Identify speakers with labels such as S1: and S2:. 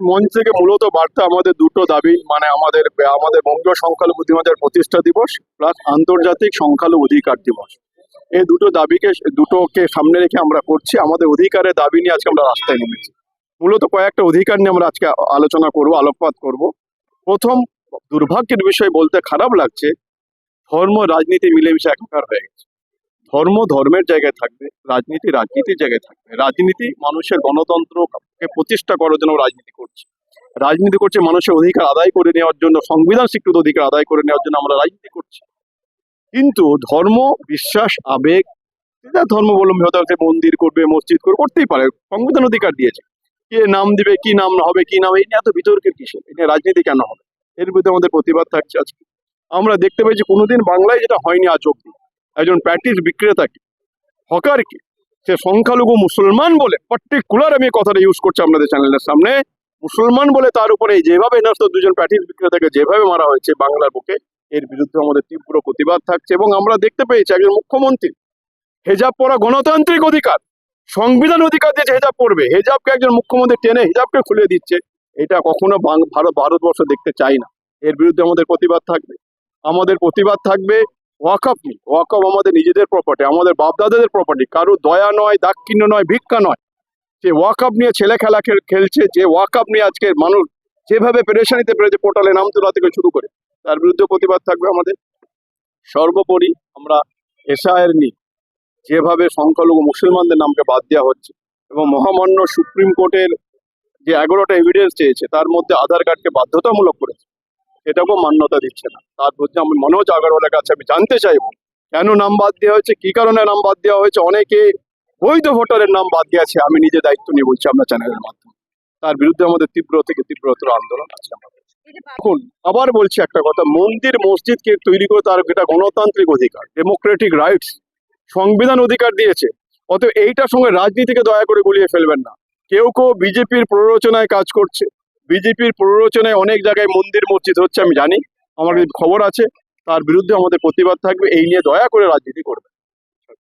S1: মঞ্চ থেকে মূলত বার্তা আমাদের দুটো দাবি মানে আমাদের আমাদের বঙ্গীয় সংখ্যালঘু বুদ্ধিমানের প্রতিষ্ঠা দিবস প্লাস আন্তর্জাতিক সংখ্যালঘু অধিকার দিবস। এই দুটো দাবিকে, দুটোকে সামনে রেখে আমরা করছি। আমাদের অধিকারের দাবি নিয়ে আজকে আমরা রাস্তায় নেমেছি। মূলত কয়েকটা অধিকার নিয়ে আমরা আজকে আলোচনা করব, আলোকপাত করব। প্রথম, দুর্ভাগ্যের বিষয় বলতে খারাপ লাগছে, ধর্ম, রাজনীতি মিলেমিশে একাকার হয়ে গেছে। ধর্ম ধর্মের জায়গায় থাকবে, রাজনীতি রাজনীতির জায়গায় থাকবে। রাজনীতি মানুষের গণতন্ত্রকে প্রতিষ্ঠা করার জন্য রাজনীতি করছে। রাজনীতি করছে মানুষের অধিকার আদায় করে নেওয়ার জন্য সংবিধান স্বীকৃত অধিকার আদায় করে নেওয়ার জন্য আমরা রাজনীতি করছি। কিন্তু ধর্ম, বিশ্বাস, আবেগ, যা ধর্মাবলম্বী হতে মন্দির করবে, মসজিদ করবে, করতেই পারে, সংবিধান অধিকার দিয়েছে। কে নাম দিবে, কি নাম হবে, কি নাম, এই নিয়ে এত বিতর্কের কিসের? এটা রাজনীতি কেন হবে? এর বিরুদ্ধে আমাদের প্রতিবাদ থাকছে আজকে। আমরা দেখতে পেয়েছি কোনোদিন বাংলায় যেটা হয়নি আজ অব্দি একজন প্যাটিস বিক্রেতাকে, হকারকে, সে সংখ্যালঘু মুসলমান বলে পার্টিকুলার আমি কথাটা ইউজ করছি আপনাদের চ্যানেলের সামনে, মুসলমান বলে তার উপরে যেভাবে নাস্ত দুজন প্যাটিস বিক্রেতাকে যেভাবে মারা হয়েছে বাংলার বুকে, এর বিরুদ্ধে আমাদের তীব্র প্রতিবাদ থাকছে এবং আমরা দেখতে পেয়েছি একজন মুখ্যমন্ত্রী, হেজাব পরা গণতান্ত্রিক অধিকার, সংবিধান অধিকার দিয়েছে হেজাব পড়বে, হেজাবকে একজন মুখ্যমন্ত্রী টেনে হেজাবকে খুলে দিচ্ছে, এটা কখনো ভারত ভারতবর্ষ দেখতে চাই না, এর বিরুদ্ধে আমাদের প্রতিবাদ থাকবে, আমাদের প্রতিবাদ থাকবে ওয়াকআপ নিয়ে ওয়াকআপ আমাদের নিজেদের প্রপার্টি আমাদের বাপদাদাদের প্রপার্টি কারও দয়া নয়, দাক্ষিণ্য নয়, ভিক্ষা নয়। যে ওয়াকআপ নিয়ে ছেলে খেলা খেলছে, যে ওয়াকআপ নিয়ে আজকে মানুষ যেভাবে পেরেশানিতে পেরেছে পোর্টালে নাম তোলা থেকে শুরু করে। তার বিরুদ্ধে প্রতিবাদ থাকবে আমাদের। সর্বোপরি আমরা এসআইয়ের নিয়ে যেভাবে সংখ্যালঘু মুসলমানদের নামকে বাদ দেওয়া হচ্ছে এবং মহামান্য সুপ্রিম কোর্টের যে এগারোটা এভিডেন্স চেয়েছে, তার মধ্যে আধার কার্ডকে বাধ্যতামূলক করেছে। সেটাকেও মান্যতা দিচ্ছে না। তার বিরুদ্ধে আমি মনোজ আগরওয়ালের কাছে আমি জানতে চাইব, কেন নাম বাদ দেওয়া হয়েছে, কি কারণে নাম বাদ দেওয়া হয়েছে, অনেকে বৈধ ভোটারের নাম বাদ দিয়েছে আমি নিজে দায়িত্ব নিয়ে বলছি আমরা চ্যানেলের মাধ্যমে। তার বিরুদ্ধে আমাদের তীব্র থেকে তীব্রতর আন্দোলন আছে এখন আবার বলছি একটা কথা, মন্দির, মসজিদকে তৈরি করে তার এটা গণতান্ত্রিক অধিকার ডেমোক্রেটিক রাইটস সংবিধান অধিকার দিয়েছে। অতএব এইটার সঙ্গে রাজনীতিকে দয়া করে গুলিয়ে ফেলবেন না। কেউ কেউ বিজেপির প্ররোচনায় কাজ করছে। বিজেপির প্ররোচনায় অনেক জায়গায় মন্দির মসজিদ হচ্ছে, আমি জানি। আমার খবর আছে, তার বিরুদ্ধে আমাদের প্রতিবাদ থাকবে। এই নিয়ে দয়া করে রাজনীতি করবে